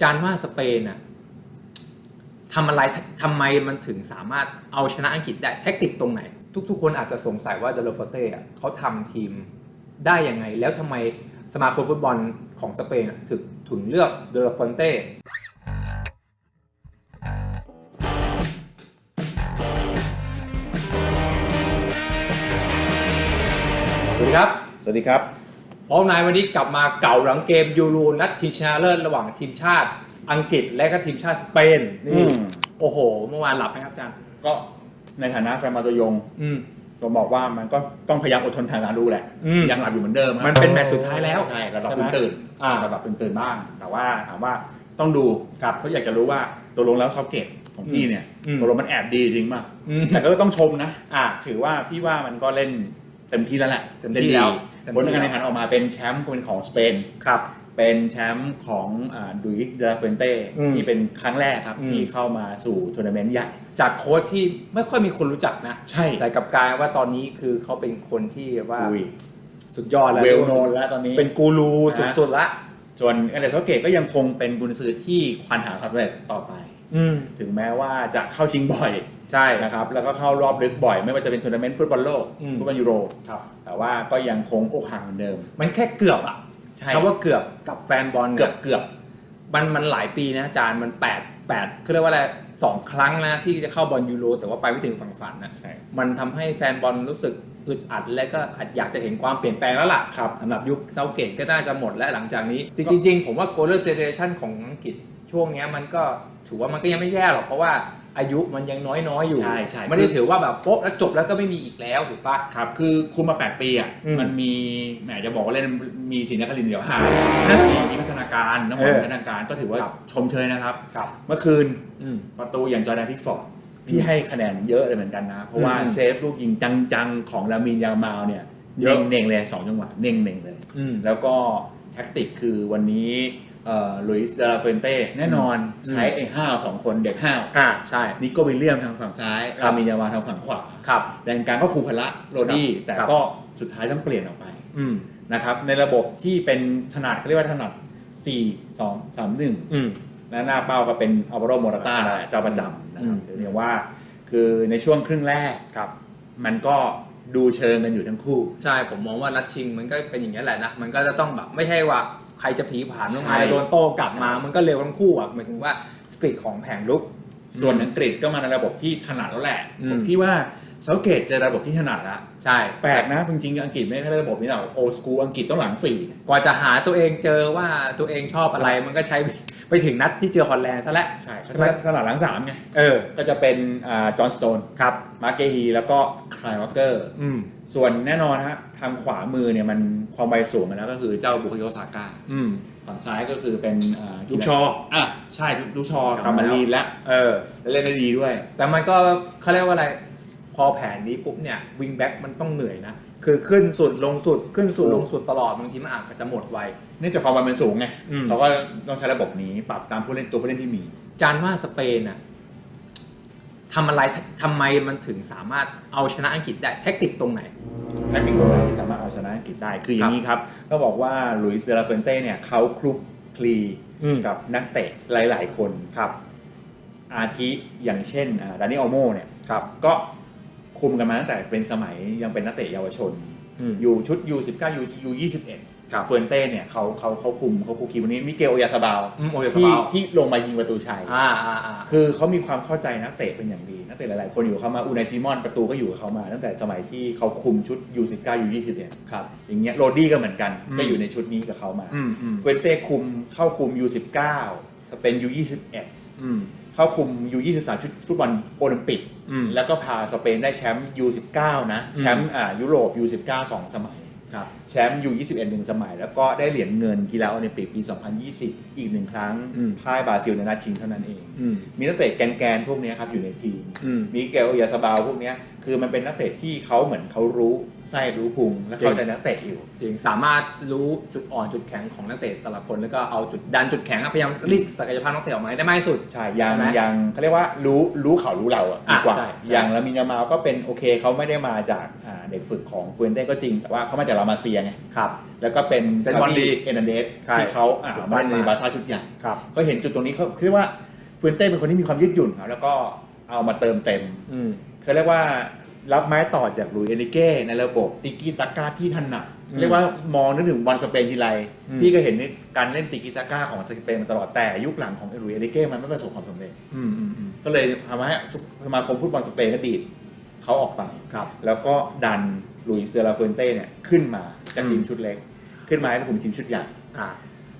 จานว่าสเปนอะทำอะไรทำไมมันถึงสามารถเอาชนะอังกฤษได้แท็กติกตรงไหน ทุก ๆ คนอาจจะสงสัยว่าเดลฟอเต้อะเขาทำทีมได้ยังไง แล้วทำไมสมาคมฟุตบอลของสเปนถึงถึงเลือกเดลฟอนเต้สวัสดีครับ สวัสดีครับ พร้อมนายวันนี้กลับมาเก่าหลังเกมยูโรนัดชิงชนะเลิศระหว่างทีมชาติอังกฤษและก็ทีมชาติสเปนอืนี่มโอ้โห เมื่อวานหลับไหมครับอาจารย์ก็ในฐานะแฟนมาตัวยงอืม ผมบอกว่ามันก็ต้องพยายามอดทนทางการดูแหละ อืมยังหลับอยู่เหมือนเดิมครับมันเป็นแมตช์สุดท้ายแล้วใช่ระดับใช่ไหมตื่นตื่นอ่า ระดับตื่นตื่นบ้าง แต่ว่าถามว่าต้องดูครับ เพราะอยากจะรู้ว่าตัวลงแล้วเซาเกตของพี่เนี่ยอืมตัวลงมันแอบดีจริงป่ะอืมแต่ก็ต้องชมนะ อ่า ถือว่าพี่ว่ามันก็เล่น เต็มที่แล้วแหละเต็มที่แล้วเต็มที่ผลการแข่งขันออกมาเป็นแชมป์เป็นของสเปน ครับ เป็นแชมป์ของอ่าดุยเดลาเฟนเต้อืมที่เป็นครั้งแรกครับ อืม ที่เข้ามาสู่ทัวร์นาเมนต์ใหญ่จากโค้ชที่ไม่ค่อยมีคนรู้จักนะ ใช่แต่กับกลารว่าตอนนี้คือเขาเป็นคนที่ว่าอุ้ยสุดยอดแล้วเวลโนนแล้วตอนนี้ เป็นกูรูสุดๆละจนอเดรเทเกตก็ยังคงเป็นกุนซือที่ควานหาความสำเร็จต่อไป อืม ถึงแม้ว่าจะเข้าชิงบ่อย ใช่นะครับแล้วก็เข้ารอบลึกบ่อย ไม่ว่าจะเป็นทัวร์นาเมนต์ฟุตบอลโลกอืม ฟุตบอลยูโร ครับ แต่ว่าก็ยังคงอกห่างเหมือนเดิม มันแค่เกือบอะใช่ คำว่าเกือบกับแฟนบอลเกืนี่อยบเกือบมันมันหลายปีนะอาจารย์มันแปดแปดคือเรียกว่าอะไรสองครั้งนะที่จะเข้าบอลยูโรแต่ว่าไปไม่ถึงฝั่งฝันนะใช่มันทำให้แฟนบอลรู้สึกอึดอัดและก็อาจอยากจะเห็นความเปลี่ยนแปลงแล้วล่ะครับสำหรับยุคเซาเกตก็น่าจะหมดแล้วหลังจากนี้จริงๆผมว่าโกลเ r เจเนเรชันของอังกฤษช่วงเนี้ยมันก็ถือว่ามันก็ยังไม่แย่หรอกเพราะว่า อายุมันยังน้อยๆอยู่ ใช่ใช่ ไม่ได้ถือว่าแบบโป๊ะแล้วจบแล้วก็ไม่มีอีกแล้วถูกปะ ครับ คือคุมมา 8 ปีอะ อืมมันมีแหมจะบอกว่าเล่นมีศิลปะลินเดี๋ยวหายมีมีพัฒนาการน้ำมันเออพัฒนาการก็ถือว่าครับ ชมเชยนะครับ ครับ เมื่อคืนอืม ประตูอย่างจอร์แดนพิกฟอร์ดพี่ให้คะแนนเยอะเลยเหมือนกันนะ เพราะว่าอืม เซฟลูกยิงจังๆ ของลามินยามาลเนี่ยเยอะ เน่งๆเลยสองจังหวะเน่งๆเลย อืม แล้วก็แท็กติกคือวันนี้ ลุยส์เดลาเฟนเต้แน่นอนอืมใช้ไอ้ห้าวสองคนเด็กห้าวอ่าใช่นิโกวิลเลียมทางฝั่งซ้ายครับลามินยามาลทางฝั่งขวาครับแดนกลางก็ครูพละโรดี้ครับแต่ครับก็สุดท้ายต้องเปลี่ยนออกไปอืมนะครับในระบบที่เป็นถนัดเขาเรียกว่าถนัด 4 2 3 1อืมและหน้าเป้าก็เป็นอัลวาโรโมราต้าแหละเจ้าประจำนะครัอืบมถือเรียกว่าคือในช่วงครึ่งแรกครับ มันก็ ดูเชิงกันอยู่ทั้งคู่ ใช่ผมมองว่านัดชิงมันก็เป็นอย่างนี้ยแหละนะมันก็จะต้องแบบไม่ใช่ว่าใครจะผีผานลงมาใช่แล้วโดนโต้กลับมาใช่มันก็เร็วทั้งคู่อะหมายถึงว่าสปีดของแผงลุก ส่วนอังกฤษก็มาในระบบที่ถนัดแล้วแหละอืม ผมพี่ว่าเซาเกตเจอระบบที่ถนัดแล้วใช่แปลกนะจริงๆอังกฤษไม่ใช่ระบบนี้หรอกโอสกูอังกฤษต้องหลังสี่ กว่าจะหาตัวเองเจอว่าตัวเองชอบอะไรมันก็ใช้ ไปถึงนัดที่เจอฮอลแลนด์ซะแล้วใช่เขาใช่ไหมถนัดหลังสามไงเออ ก็จะเป็นอ่าจอห์นสโตนครับมาร์เกฮีแล้วก็คลายวอเกอร์อืมส่วนแน่นอนฮะทางขวามือเนี่ยมันความไวสูงกันแล้วก็คือเจ้าบุคโยซาก้าอืมฝั่งซ้ายก็คือเป็นอ่าลูกชออะใช่ลูกชอกลักลับบมามาแล้วลีนแล้วเออแล้วเล่นได้ดีด้วย แต่มันก็เขาเรียกว่าอะไรพอแผนนี้ปุ๊บเนี่ยวิงแบ็กมันต้องเหนื่อยนะ คือขึ้นสุดลงสุดขึ้นสุดโอ้ลงสุดตลอดบางทีมันอาจจะหมดไว เนื่องจากความไวมันสูงไงอืม เขาก็ต้องใช้ระบบนี้ปรับตามผู้เล่นตัวผู้เล่นที่มี จานว่าสเปนอะทำอะไรทำไมมันถึงสามารถเอาชนะอังกฤษได้แท็กติกตรงไหน แท็กติกตรงไหนที่สามารถเอาชนะอังกฤษได้ คืออย่างนี้ครับก็บอกว่าลุยส์เดลาเฟนเต้เนี่ยเขาคลุกคลีอืม กับนักเตะหลาย ๆ คนครับอาทิอย่างเช่นดานิออโมเนี่ยครับ ก็คุมกันมาตั้งแต่เป็นสมัยยังเป็นนักเตะเยาวชน อืม อยู่ชุด U19 U U21 ครับเฟร์นเต้เนี่ยเขาเขาเขาคุมเขาคุมทีมวันนี้มิเกลโอยาซาบาลอืมโอ้ยที่ที่ที่ลงมายิงประตูชัย อ่าอ่าอ่าคือเขามีความเข้าใจนักเตะเป็นอย่างดี นักเตะหลาย ๆ คนอยู่กับเขามาอูนายซีมอนประตูก็อยู่กับเขามา ตั้งแต่สมัยที่เขาคุมชุด U19 U21 ครับ อย่างเงี้ยโรดี้ก็เหมือนกันอืมก็อยู่ในชุดนี้กับเขามาอืมอืมเฟร์นเต้คุมเข้าคุม U19 สเปน U21 อืม เข้าคุม U23 ชุดฟุตบอลโอลิมปิก อืมแล้วก็พาสเปนได้แชมป์ U19 นะ แชมป์อ่ายุโรป U19 สองสมัยครับ แชมป์ U21 หนึ่งสมัย แล้วก็ได้เหรียญเงินกีฬาโอลิมปิกปี 2020 อีกหนึ่งครั้งอืมพ่ายบราซิลในนัดชิงเท่านั้นเองอืมมีนักเตะแกนๆพวกเนี้ยครับอยู่ในทีมอืมมีเกลยาสบาวพวกเนี้ยคือมันเป็นนักเตะที่เขาเหมือนเขารู้ไส้รู้พุงและเข้าใจนักเตะอยู่จริงสามารถรู้จุดอ่อนจุดแข็งของนักเตะแต่ละคนแล้วก็เอาจุดดันจุดแข็งอะพยายามรีดศักยภาพนักเตะออกมาให้ได้มากที่สุดใช่ยังใช่ไหมยังเขาเรียกว่ารู้รู้เขารู้เราอะอะดีกว่าใช่ใช่อย่างลามินยามาลก็เป็นโอเคเขาไม่ได้มาจากอ่าเด็กฝึกของฟูเอนเต้ก็จริง แต่ว่าเขามาจากลามาเซียไงครับแล้วก็เป็นเป็นบอลดีเอนันเดสใช่ที่เขาอ่าถูกมาเล่นในมาบาร์ซ่าชุดใหญ่ครับเขาเห็นจุดตรงนี้เขาคิดว่าฟูเอนเต้เป็นคนที่มีความยืดหยุ่นครับแล้วก็เอามาเติมเต็มอืม เขาเรียกว่ารับไม้ต่อจากหลุยส์เอนิเก้ในระบบติกิตาก้าที่ถนัดอืมเรียกว่ามองนึกถึงบอลสเปนทีไรอืม พี่ก็เห็นการเล่นติกิตาก้าของสเปนมาตลอดแต่ยุคหลังของหลุยส์เอนิเก้มันไม่ประสบความสำเร็จ อืมอืมอืมก็เลยทำให้สมาคมฟุตบอลสเปนก็ดีดเขาออกไป ครับ แล้วก็ดันลุยส์เดลาเฟนเต้เนี่ยขึ้นมาจากทีมอืมชุดเล็ก ขึ้นมาให้เป็นกลุ่มทีมชุดใหญ่ อ่า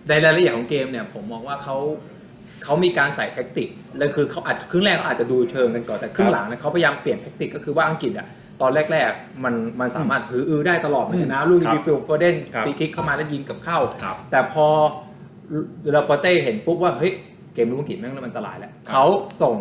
ในรายละเอียดของเกมเนี่ยผมมองว่าเขา เขามีการใส่แท็กติกเลยคือเขาอาจครึ่งแรกเขาอาจจะดูเชิงกันก่อนแต่ครึ่งหลังเนี่ยเขาพยายามเปลี่ยนแท็กติกก็คือว่าอังกฤษอะตอนแรกๆมันมันสามารถหืออือได้ตลอดเหมือนกันนะลูกครับที่ฟิลโฟเดนครับฟรีคิกเข้ามาแล้วยิงกับเข้าครับแต่พอเดลฟอเต้เห็นปุ๊บว่าเฮ้ยเกมลูกอังกฤษแม่งเริ่มอันตรายแล้วเขาส่ง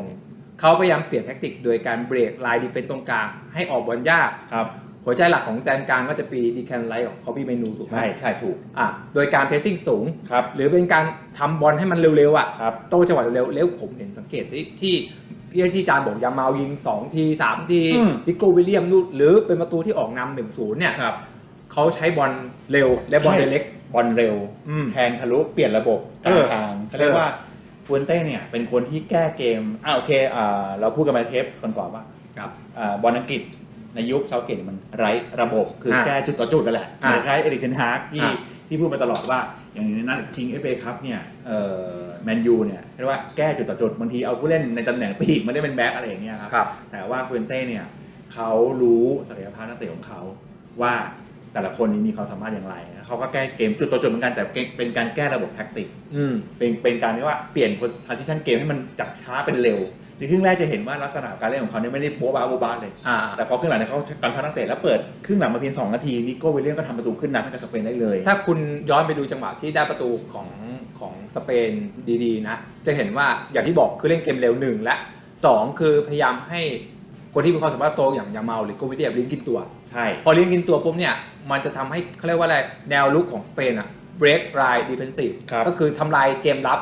เขาพยายามเปลี่ยนแท็กติกโดยการเบรกไลน์ดีเฟนต์ตรงกลางให้ออกบอลยากครับ หัวใจหลักของแดนกลางก็จะปีดีแคนไลท์ของคอบี้เมนูถูกไหมใช่ใช่ถูกอะโดยการเพรสซิ่งสูง ครับ หรือเป็นการทำบอลให้มันเร็วๆอะครับ โต้จังหวะเร็วๆแล้วผมเห็นสังเกตที่ที่ที่ที่จานบอกยามายิง 2 ที 3 ทีอืมพิโกวิลเลียมนู่นหรือเป็นประตูที่ออกนำหนึ่งศูนย์เนี่ยครับ เขาใช้บอลเร็วและบอลใช่ เล็ก บอลเร็ว อืมแทงทะลุเปลี่ยนระบบกเอลางอทางเขาเรียกเออว่าฟูเอนเต้เนี่ยเป็นคนที่แก้เกมอ่าโอเคอ่าเราพูดกันมาเทปก่อนๆว่าครับ อ่าบอลอังกฤษ ในยุคเซาเกตมันไร้ระบบคืออ่าแก้จุดต่อจุดนั่นแหละอ่าคล้ายๆเอริกเทนฮากที่อ่าที่พูดมาตลอดว่าอย่างในนั้นชิง FA คัพเนี่ยเอ่อแมนยูเนี่ยเรียกว่าแก้จุดต่อจุดบางทีเอาผู้เล่นในตำแหน่งปีกมาได้เป็นแบ็คอะไรอย่างเงี้ยครับครับแต่ว่าฟูเอนเต้เนี่ยเขารู้ศักยภาพนักเตะของเขาว่าแต่ละคนนี้มีความสามารถอย่างไร เขาก็แก้เกมจุดต่อจุดเหมือนกันแต่เป็นการแก้ระบบแท็กติกอืมเป็นเป็นการที่ว่าเปลี่ยน transition เกมให้มันจากช้าเป็นเร็ว ในครึ่งแรกจะเห็นว่าลักษณะการเล่นของเขาเนี่ยไม่ได้โบ๊ะบ้าโบ๊ะบ้าเลย อ่า แต่พอครึ่งหลังเนี่ยเขาการพัฒนักเตะแล้วเปิดครึ่งหลังมาเพียง2นาทีนิโก้วิลเลียมก็ทำประตูขึ้นนำให้กับสเปนได้เลย ถ้าคุณย้อนไปดูจังหวะที่ได้ประตูของของสเปนดีๆนะ จะเห็นว่าอย่างที่บอกคือเล่นเกมเร็วหนึ่งและสองคือพยายามให้คนที่มีความสามารถโตอย่างยาเมาหรือโกวิเดียลิ้นกินตัว ใช่พอลิ้นกินตัวปุ๊บเนี่ยมันจะทำให้เขาเรียกว่าอะไรแนวลุกของสเปนอะ break line defensive ครับ ก็คือทำลายเกมรับ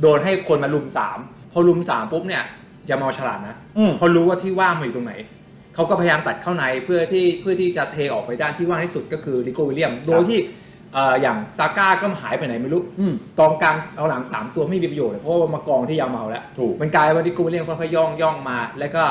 โดนให้คนมาลุม 3 พอลุม 3 ปุ๊บเนี่ย ยาเมาฉลาดนะอืมพอรู้ว่าที่ว่างมันอยู่ตรงไหน เขาก็พยายามตัดเข้าในเพื่อที่เพื่อที่จะเทออกไปด้านที่ว่างที่สุดก็คือลิโกวิลเลียม โดยที่เอ่ออย่างซาก้าก็หายไปไหนไม่รู้ อืม กองกลางเอาหลัง3ตัวไม่มีประโยชน์เลยเพราะว่ามันมากองที่ยาเมาแล้ว ถูก มันกลายว่าลิโกวิลเลียมค่อยๆย่องย่องมา แล้วก็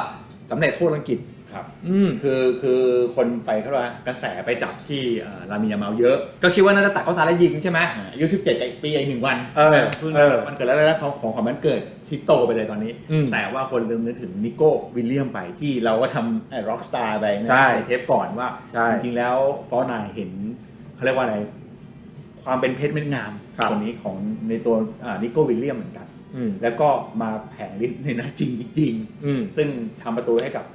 สำเร็จโทษอังกฤษ ครับอืมคือคือคนไปเขาเรียกว่ากระแสไปจับที่เอ่อลามินยามาลเยอะ ก็คิดว่าน่าจะตัดเข้าซ้ายแล้วยิงใช่ไหม อ่าอายุ17ปีอีกหนึ่งวันเออเพิ่งเออมันเกิดแล้วแล้วของของของมันเกิดชิปโตไปเลยตอนนี้ อืมแต่ว่าคนลืมนึกถึงนิโก้วิลเลียมไปที่เราก็ทำไอ้ร็อกสตาร์ไปนะใช่เทปก่อนว่า ใช่จริง ๆ แล้วฟอร์นายเห็นเขาเรียกว่าอะไร ความเป็นเพชรเม็ดงามครับตรงนี้ของในตัวนิโก้วิลเลียมเหมือนกัน อืมแล้วก็มาแผงฤทธิ์ในนัดจริงจริง อืมๆซึ่งทำประตูให้กับอ่า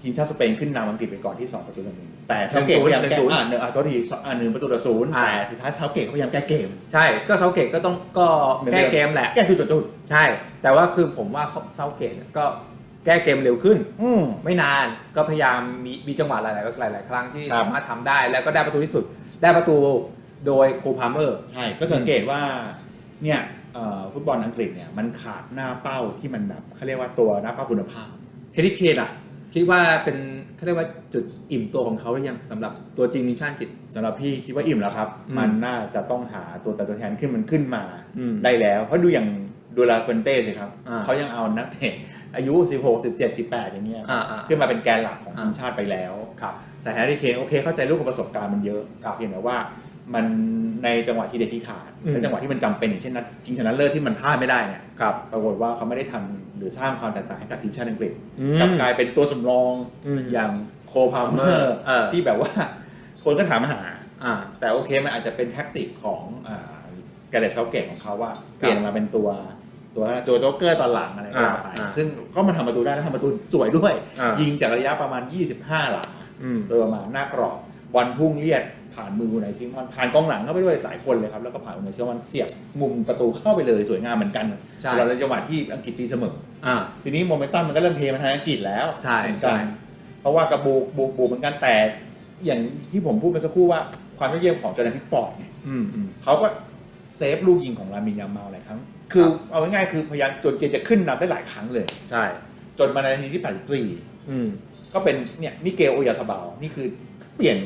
ทีมชาติสเปนขึ้นนำอังกฤษไปก่อนที่ 2 ประตูต่อหนึ่งแต่เซาเกตพยายามแก้หนึ่งศูนย์อ่าหนึ่งอ่าตัวทีอ่าหนึ่งประตูต่อศูนย์อ่าแต่สุดท้ายเซาเกตก็พยายามแก้เกม ใช่ก็เซาเกตก็ต้องก็หมือนแก้ดิเกมแหละแก้จุดต่อจุดใช่ แต่ว่าคือผมว่าเซาเกตก็แก้เกมเร็วขึ้นอืมไม่นานก็พยายามมีมีจังหวะหลาย ๆ หลาย ๆ ครั้งที่ครับสามารถทำได้ แล้วก็ได้ประตูที่สุด ได้ประตูโดยโคพาเมอร์ใช่ก็สังเกตว่าเนี่ยเอ่อฟุตบอลอังกฤษเนี่ยมันขาดหน้าเป้าที่มันแบบเขาเรียกว่าตัวหน้าเป้าคุณภาพเฮดิเคนอะ คิดว่าเป็นเขาเรียกว่าจุดอิ่มตัวของเขาหรือยังสำหรับตัวจริงทีมชาติอังกฤษสำหรับพี่คิดว่าอิ่มแล้วครับ อืมมันน่าจะต้องหาตัวแต่ตัวแทนขึ้นมันขึ้นมาอืมได้แล้ว เพราะดูอย่างดูลาเฟนเต้สิครับอ่า เขายังเอานักเตะอายุ 16 17 18 อย่างเงี้ยอ่าอ่า ขึ้นมาเป็นแกนหลักของอ่า ทีมชาติไปแล้ว ครับ แต่แฮร์รี่เคนโอเคเข้าใจลูกกับประสบการณ์มันเยอะครับเพียงแต่ว่ามันในจังหวะที่เด็ดที่ขาดอืม และจังหวะที่มันจำเป็นอย่างเช่นนัดชิงชนะเลิศที่มันพลาดไม่ได้เนี่ยครับ ปรากฏว่าเขาไม่ได้ทำ หรือสร้างความแตกต่างให้กับทีมชาติอังกฤษอืกลับมกลายเป็นตัวสำรองอืมอย่างโคพาเมอร์เออที่แบบว่าคนก็ถามหาอ่าแต่โอเคมันอาจจะเป็นแท็กติกของแกเรตเซาเกตของเขาว่าเปลี่ยนมาเป็นตัวตัวตัวโจ๊กเกอร์ตอนหลังอะไรก็ว่าไปอ่าอ่าซึ่งก็มาทำประตูได้แล้วทำประตูสวยด้วยอ่ายิยิงจากระยะประมาณ 25 หลาอืมโดยประมาณหน้ากรอบบอลพุ่งเลียด ผ่านมืออุไนซิมอนผ่านกองหลังเข้าไปด้วยหลายคนเลยครับ แล้วก็ผ่านอุไนซิมอนเสียบมุมประตูเข้าไปเลยสวยงามเหมือนกันใช่เราในจังหวะที่อังกฤษตีเสมออ่าทีนี้โมเมนตัมมันก็เริ่มเทมาทางอังกฤษแล้วใช่เหมือนใช่กันเพราะว่ากระบูกบูกบูกเหมือนกันแต่อย่างที่ผมพูดเมื่อสักครู่ว่าความยอดเยี่ยมของจอร์แดนพิกฟอร์ดเนี่ยอืมอืมเขาก็เซฟลูกยิงของลามินยามาลหลายครั้ง คือเอาง่ายๆคือพยายามจนเจจะขึ้นนำได้หลายครั้งเลย ใช่ จนมาในนาทีที่84อืมก็เป็นเนี่ยมิเกลโอยาซาบาลนี่คือเปลี่ยน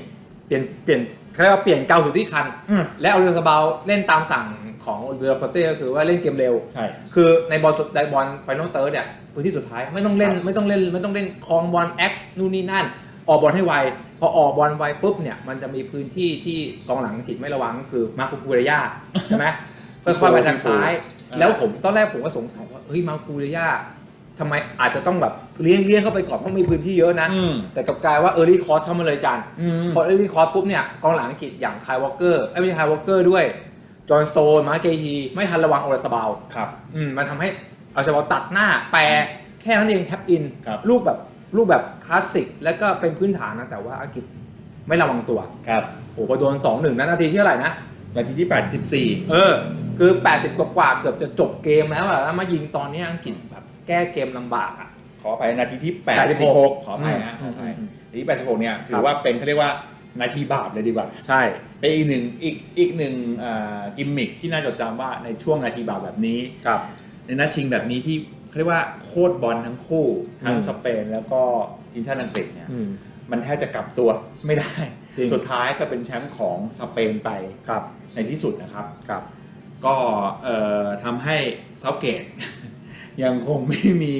เปลี่ยนเปลี่ยนเขาเรียกว่าเปลี่ยนเกาสู่ที่คัน อืม และเอาเรือสบาลเล่นตามสั่งของเรือฟอเต้ก็คือว่าเล่นเกมเร็ว ใช่ คือในบอลสุดในบอลไฟนอลเติร์ดเนี่ยพื้นที่สุดท้ายไม่ต้องเล่นครับ ไม่ต้องเล่นไม่ต้องเล่นคลองบอลแอคนู่นนี่นั่น ออกบอลให้ไว พอออกบอลไวปุ๊บเนี่ยมันจะมีพื้นที่ที่กองหลังอังกฤษไม่ระวังก็คือมาร์คูคูเรย่าใช่ไหมค่อยๆไปทางซ้าย แล้วผมตอนแรกผมก็สงสัยว่าเฮ้ยมาร์คูเรย่า ทำไมอาจจะต้องแบบเลี้ยงเลี้ยงเข้าไปก่อนเพราะมีพื้นที่เยอะนะ อืมแต่กลับกลายว่าเออร์ลี่คอร์สเข้ามาเลยจานอืม พอเออร์ลี่คอร์สปุ๊บเนี่ยกองหลังอังกฤษอย่างคายวอลเกอร์ไม่ใช่คายวอลเกอร์ด้วย จอห์นสโตน มาร์เกฮีไม่ทันระวังโอลาสบาลครับ อืมมันทำให้เอาเฉพาะตัดหน้าแปรแค่นั้นเองแท็บอินครับรูปแบบรูปแบบคลาสสิกแล้วก็เป็นพื้นฐานนะแต่ว่าอังกฤษไม่ระวังตัวครับโอ้โหพอโดน2 1นะนาทีที่เท่าไหร่นะ นาทีที่84 เออ คือ 80 กว่ากว่าๆเกือบจะจบเกมแล้วอะแล้วมายิงตอนนี้อังกฤษแบบ แก้เกมลำบากอะ ขออภัยนาทีที่ 86 86ขออภัยนะขอือมอภัยอืมนาทีที่86 เนี่ยถืครัอบว่าเป็นเขาเรียกว่านาทีบาปเลยดีกว่า ใช่ เป็นอีกหนึ่งอีกอีกหนึ่งอ่ากิมมิคที่น่าจดจำว่าในช่วงนาทีบาปแบบนี้ครับในนัดชิงแบบนี้ที่เขาเรียกว่าโคตรบอลทั้งคู่ทั้งอืมสเปนแล้วก็ทีมชาติอังกฤษเนี่ยอืมมันแทบจะกลับตัวไม่ได้จริงสุดท้ายก็เป็นแชมป์ของสเปนไปครับในที่สุดนะครับครับ ก็เอ่อทำให้เซาเกต ยังคงไม่มี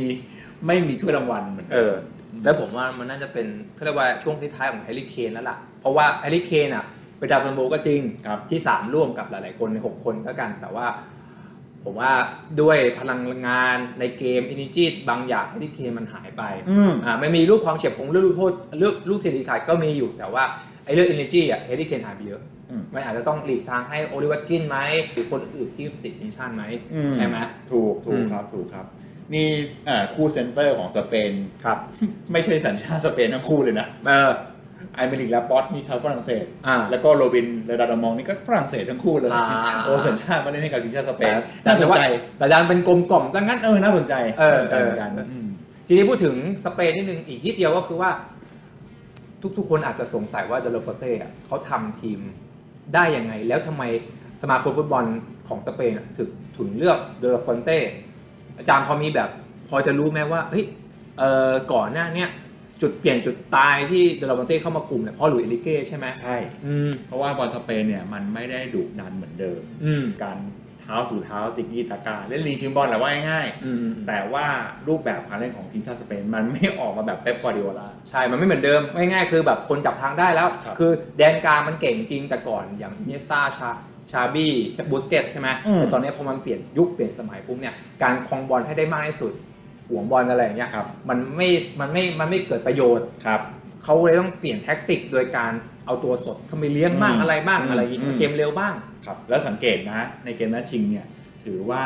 ไม่มีถ้วยรางวัลเหมือนเอเดิอมแล้วผมว่ามันน่าจะเป็นเขาเรียกว่าช่วงท้ายๆของแฮร์รี่เคนแล้วล่ะ เพราะว่าแฮร์รี่เคนอะเป็นดาวซันโบก็จริงครับที่ 3 ร่วมกับหลายๆคนใน 6 คนก็กัน แต่ว่า ผมว่าด้วยพลังงานในเกมอินิจีบางอย่างแฮร์รี่เคนมันหายไปอืมอ่าไม่มีลูกความเฉียบคมเรื่องลูกโทษเรื่องลูกเทดีขาดก็มีอยู่แต่ว่าไอ้เรื่องอินิจีอะแฮร์รี่เคนหายไปเยอะอื มมันอาจจะต้องหลีกทางให้โอลิเวอร์กินไหมหรือคนอื่นที่ติดทีมชาติไหมอืใช่ไหมถูกถูอืกมครับถูกครับนี่อ่าคู่เซนเตอร์ของสเปนครับ ไม่ใช่สัญชาติสเปนทั้งคู่เลยนะเออไอเมริกและปอตนี่ชาวฝรั่งเศสอ่าแล้วก็โรบินเรดาดามองนี่ก็ฝรั่งเศสทั้งคู่เลยอ่าโอ้สัญชาติมาเล่นให้กับทีมชาติสเปนแต่น่าสแต่นว่าใจแต่ดันเป็นกลมกล่อมซะงั้นเออน่าสนใจเออน่าสนใจเหมือนกันเออมทีนี้พูดถึงสเปนนิดนึงอีกนิดเดียวก็คือว่า ทุกๆคนอาจจะสงสัยว่าเดลฟอเต้อะเขาทำทีม ได้ยังไง แล้วทำไมสมาคมฟุตบอลของสเปนอะถึงถึงเลือกเดลฟอนเต้อาจารย์พอมีแบบพอจะรู้ไหมว่าเฮ้ยเออก่อนหน้าเนี้ยจุดเปลี่ยนจุดตายที่เดลฟอนเต้เข้ามาคุมเนี่ยเพราะหลุยส์เอลิเก้ใช่ไหมใช่อืมเพราะว่าบอลสเปนเนี่ยมันไม่ได้ดุดันเหมือนเดิมอืมการ เท้าสู่เท้าติกกี้ตากาเล่นลีชิงบอลแหละว่าง่ายอืมๆแต่ว่ารูปแบบการเล่นของทีมชาติสเปนมันไม่ออกมาแบบเป๊ปกวาร์ดิโอลาใช่ มันไม่เหมือนเดิมง่ายๆคือแบบคนจับทางได้แล้วครับคือแดนกลางมันเก่งจริงแต่ก่อนอย่างอินเนสตาชาชาบี้บูสเกตใช่ไหมอืมแต่ตอนนี้พอมันเปลี่ยนยุคเปลี่ยนสมัยปุ๊บเนี่ยการครองบอลให้ได้มากที่สุดห่วงบอลอะไรอย่างเงี้ยครับมันไม่มันไม่มันไม่เกิดประโยชน์ครับเขาเลยต้องเปลี่ยนแท็กติกโดยการเอาตัวสดเข้าไปเลี้ยงบ้างอืมอะไรบ้างอืมอะไรอย่างงี้อืมเกมเร็วบ้าง ครับแล้วสังเกตนะในเกมนัดชิงเนี่ยถือว่า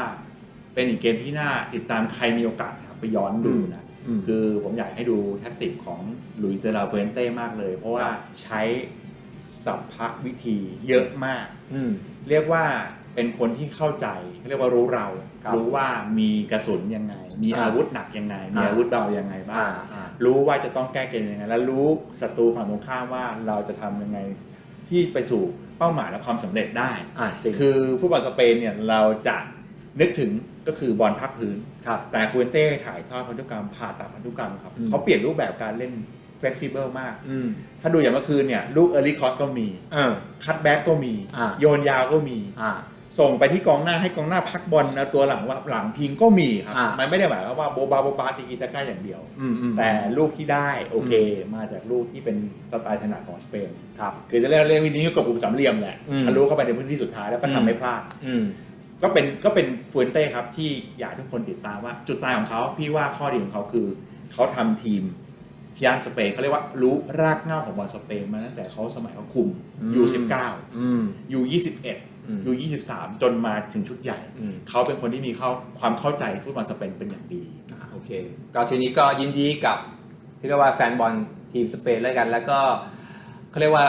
เป็นอีกเกมที่น่าติดตามใครมีโอกาสครับไปย้อนดูนะอืมคือผมอยากให้ดูแท็กติกของลุยส์เดลาเฟนเต้มากเลย เพราะว่าครับใช้สัพพะวิธีเยอะมากอืมเรียกว่าเป็นคนที่เข้าใจเขาเรียกว่ารู้เราครับรู้ว่ามีกระสุนยังไง มีอ่าอาวุธหนักยังไง มีอ่าอาวุธเบายังไงบ้าอ่างอ่ารู้ว่าจะต้องแก้เกมยังไง และรู้ศัตรูฝั่งตรงข้ามว่าเราจะทำยังไง ที่ไปสู่เป้าหมายและความสำเร็จได้อ่าจริงคือฟุตบอลสเปนเนี่ยเราจะนึกถึงก็คือบอลพักพื้นครับแต่ฟูเนเต้ถ่ายทอดพันธุกรรมผ่าตัดพันธุกรรมครับอืมเขาเปลี่ยนรูปแบบการเล่น flexible มากอืมถ้าดูอย่างเมื่อคืนเนี่ย ลูก early cross ก็มีเออคัตแบ็กก็มีอ่าโยนยาวก็มีอ่า ส่งไปที่กองหน้าให้กองหน้าพักบอลเอาตัวหลังว่าหลังพิงก็มีครับ อ่ามัมันไม่ได้หมายความว่าโบบาโบบาตีกีตาก้าอย่างเดียว อืมอืม แต่ลูกที่ได้โอเค มาจากลูกที่เป็นสไตล์ถนัดของสเปนครับคือจะเรียกเรียกวิธีนี้กับกลุ่มสามเหลี่ยมแหละอืม ทะลุเข้าไปในพื้นที่สุดท้ายแล้วก็อืมทำให้พลาด อืม ก็เป็นก็เป็นฟูนเต้ครับที่อยากให้ทุกคนติดตามว่า จุดตายของเขาพี่ว่าข้อดีของเขาคือ เขาทำทีมเชียร์สเปนเขาเรียกว่ารู้รากเหง้าของบอลสเปนมาตั้งแต่เขาสมัยเขาคุมอืม ยูสิบเก้าอืมยู ยี่สิบเอ็ดอืมยูยี่สิบสามจนมาถึงชุดใหญ่อืมเขาเป็นคนที่มีเข้าความเข้าใจฟุตบอลสเปนเป็นอย่างดีอ่าโอเค ก็ทีนี้ก็ยินดีกับที่เรียกว่าแฟนบอลทีมสเปนแล้วกัน แล้วก็เขาเรียกว่า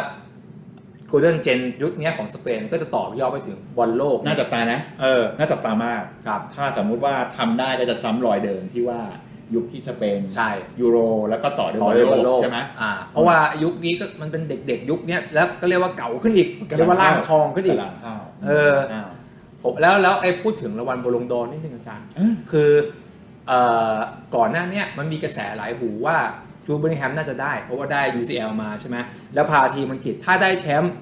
โกลเด้นเจนยุคนี้ของสเปนก็จะต่อยอดไปถึงบอลโลกน่าจับตานะ เออ น่าจับตามากครับ ถ้าสมมุติว่าทำได้ก็จะซ้ำรอยเดิมที่ว่า ยุคที่สเปนใช่ยูโร แล้วก็ต่อด้วยต่บออลเลยบอลโลโลกกใช่ไหมอ่าเพราะว่ายุคนี้ก็มันเป็นเด็กๆ ยุคเนี้ยแล้วก็เรียกว่าเก่าขึ้นอีกเรียกว่าร่างทองขึ้นอีกตารางข้าวเอออ้าวผมแล้วแล้วไอ้พูดถึงรางวัลโบลงดอนนิดนึงอาจารย์เอ้ยคือเอ่อก่อนหน้าเนี้ยมันมีกระแสหลายหูว่าจูดเบอร์นิงแฮมน่าจะได้ เพราะว่าได้ UCL มาใช่ไหมแล้วพาทีมอังกฤษถ้าได้แชมป์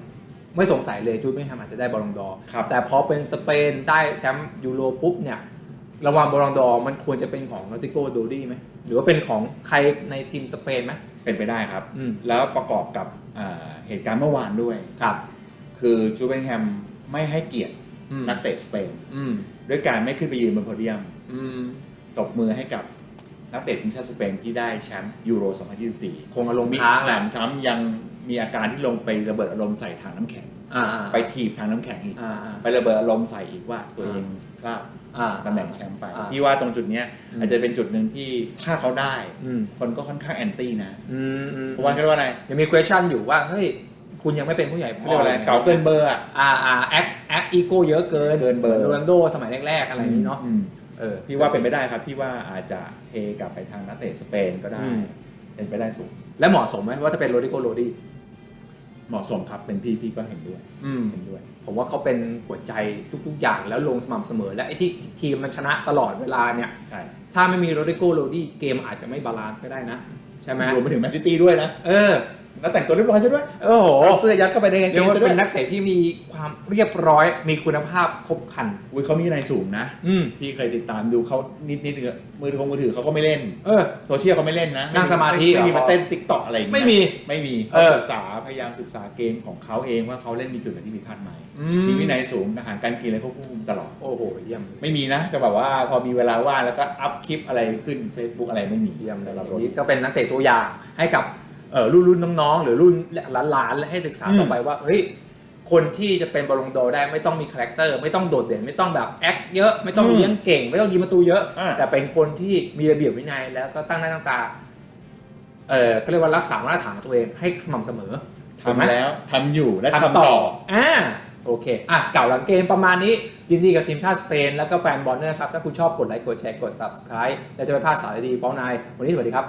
ไม่สงสัยเลยจูดเบอร์นิงแฮมอาจจะได้บอลลงดอร์ครับแต่พอเป็นสเปนได้แชมป์ยูโรปุ๊บเนี่ย ระหว่างบอลลงดอร์มันควรจะเป็นของลอติโกโดดี้ไหมหรือว่าเป็นของใครในทีมสเปนไหม เป็นไปได้ครับ อืม แล้วประกอบกับอ่าเหตุการณ์เมื่อวานด้วย ครับ คือจูเบนแฮมไม่ให้เกียรติอืม นักเตะสเปนอืม ด้วยการไม่ขึ้นไปยืนบนโพเดียม อืม ตบมือให้กับนักเตะทีมชาติสเปนที่ได้แชมป์ยูโร 2024คงอารมณ์มีค้างหแหละนำซ้ำยังมีอาการที่ลงไประเบิดอารมณ์ใส่ถังน้ำแข็ง อ่าไปถีบถังน้ำแข็งอีก อ่าอ่า ไประเบิดอารมณ์ใส่อีกว่าตัวเองพลาดอ่า ตำแหน่งแชมป์ไปอ่าพี่ว่าตรงจุดเนี้ยอืมอาจจะเป็นจุดหนึ่งที่ถ้าเขาได้อืมคนก็ค่อนข้างแอนตี้นะอืมอืมเพราะว่าเขาเรียกว่าอะไรยังมี question อยู่ว่าเฮ้ยคุณยังไม่เป็นผู้ใหญ่เขาเรียกว่าอะไรเก่าเกินเบอร์อะอ่าอ่าแอคแอคอีโก้เยอะเกินเกินเบอร์โรนัลโดสมัยแรกๆอะไรนี้เนาะอืมเออพี่ว่าเป็นไปได้ครับที่ว่าอาจจะเทกลับไปทางนักเตะสเปนก็ได้อืมเป็นไปได้สูงและเหมาะสมไหมว่าจะเป็นโรดิโกโรดี้ เหมาะสมครับเป็นพี่พี่ก็เห็นด้วยอืมเห็นด้วย ผมว่าเขาเป็นหัวใจทุก ๆ อย่างแล้วลงสม่ำเสมอ และไอ้ที่ทีมมันชนะตลอดเวลาเนี่ยใช่ถ้าไม่มีโรดิโกโรดี้เกมอาจจะไม่บาลานซ์ก็ได้นะ ใช่ไหมรวมไปถึงแมนซิตี้ด้วยนะ เออ แล้วแต่งตัวเรียบร้อยซะด้วยโอ้โหเอาเสื้อยัดเข้าไปในกางเรีเกยกงว่าซะด้วเป็ยนนักเตะที่มีความเรียบร้อยมีคุณภาพครบครัน อุ้ยเขามีนายสูงนะ อืม พี่เคยติดตามดูเขานิดนิดๆเออมือถือมือถือเขาก็ไม่เล่น เออ โซเชียลเขาไม่เล่นนะนั่งสมาธิไม่มีเหรอมาเต้นติ๊กต็อกอะไรอย่างเงี้ยไม่มีไม่มีเอเขาอศึกษาพยายามศึกษาเกมของเขาเองว่าเขาเล่นมีจุดไหนที่ผิดพลาดไหมอืมีวินัยสูงอาหารการกินอะไรควบคุมตลอด โอ้โหเยี่ยมไม่มีนะจะแบบว่าพอมีเวลาว่างแล้วก็อัพคลิปอะไรขึ้น Facebook อะไรไม่มีเยี่ยมเลยเราอย่างนี้ก็เป็นนักเตะตัวอย่างให้กับเอ่อ รุ่นรุ่นน้องๆ หรือรุ่นหลานๆและให้ศึกษาต่อไปว่าเฮ้ยคนที่จะเป็นบอลลงโดอร์ได้ไม่ต้องมีคาแรคเตอร์ไม่ต้องโดดเด่นไม่ต้องแบบแอคเยอะไม่ต้องอืมเลี้ยงเก่ง ไม่ต้องยิงประตูเยอะอ่าแต่เป็นคนที่มีระเบียบวินัยแล้วก็ตั้งหน้าตั้งตาเออเขาเรียกว่ารักษามาตรฐานของตัวเองให้สม่ำเสมอถูกไหมทำแล้วทำอยู่และทำทำต่ต่อออ่าโอเค อะ เก่าหลังเกมประมาณนี้ ยินดีกับทีมชาติสเปน แล้วก็แฟนบอลด้วยนะครับ ถ้าคุณชอบกดไลค์ กดแชร์ กด subscribe และจะไม่พลาดสาระดีๆฟ้องนาย วันนี้สวัสดีครับ